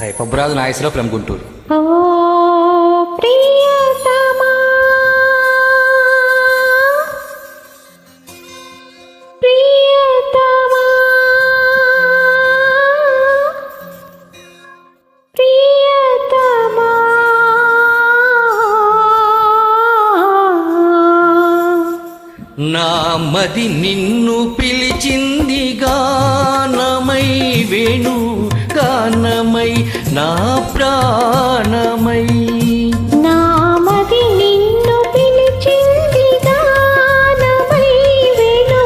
పబ్బురాజు Nageswararao from Guntur. నా మది నిన్ను పిలిచింది గానమై వేణు గానమై నా ప్రాణమై. నామది నిన్ను పిలిచింది గానమై వేణు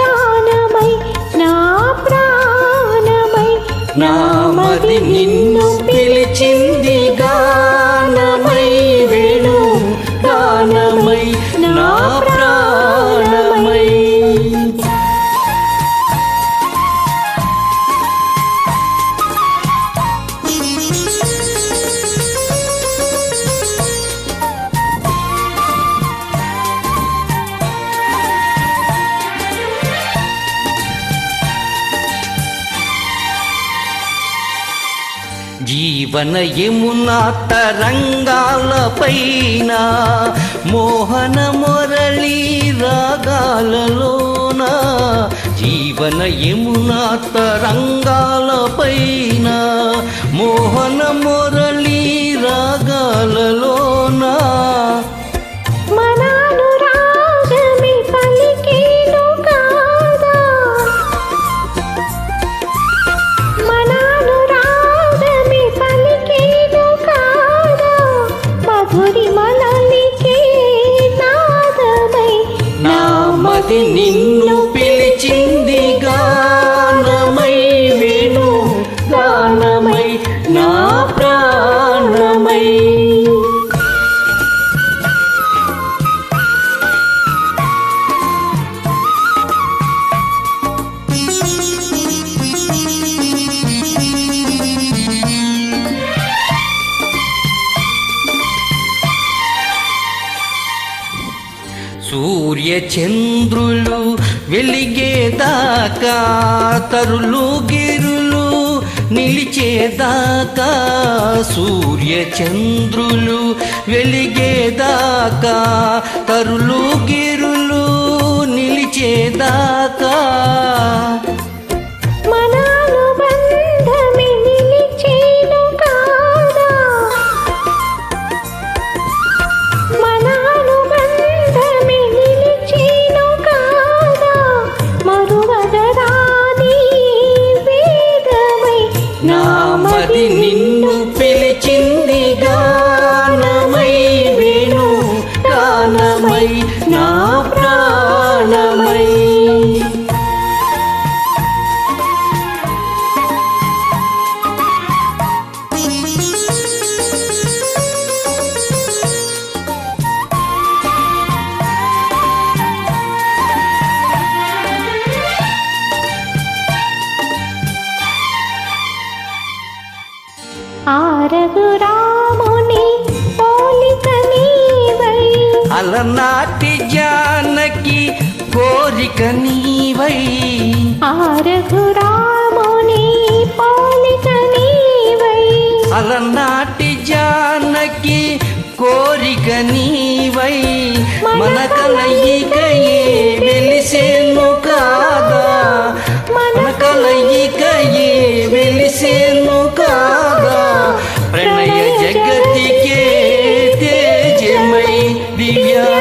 గానమై నా ప్రాణమై. నా మది నిన్ను పిలిచింది జీవన యమున తరంగాలపైన మోహన మురళి రాగాలలోన జీవన యమున తరంగాలపైన మోహన మురళి రాగాలలో నిన్ను సూర్య చంద్రులు వెలిగేదాకా తరులు గిరులు నిలిచేదాకా సూర్య చంద్రులు వెలిగేదాకా తరులు గిరులు నిలిచేదాకా గానమై నా ప్రాణమై. ఆరగు అలనాటి జానకి కోరిక నీవై. ఆరఘురాముని పాలిక నీవై. అలనాటి జానకి కోరిక నీవై. మన కలయికయే వెలిసేను కాదా? మన కలయిక Yeah.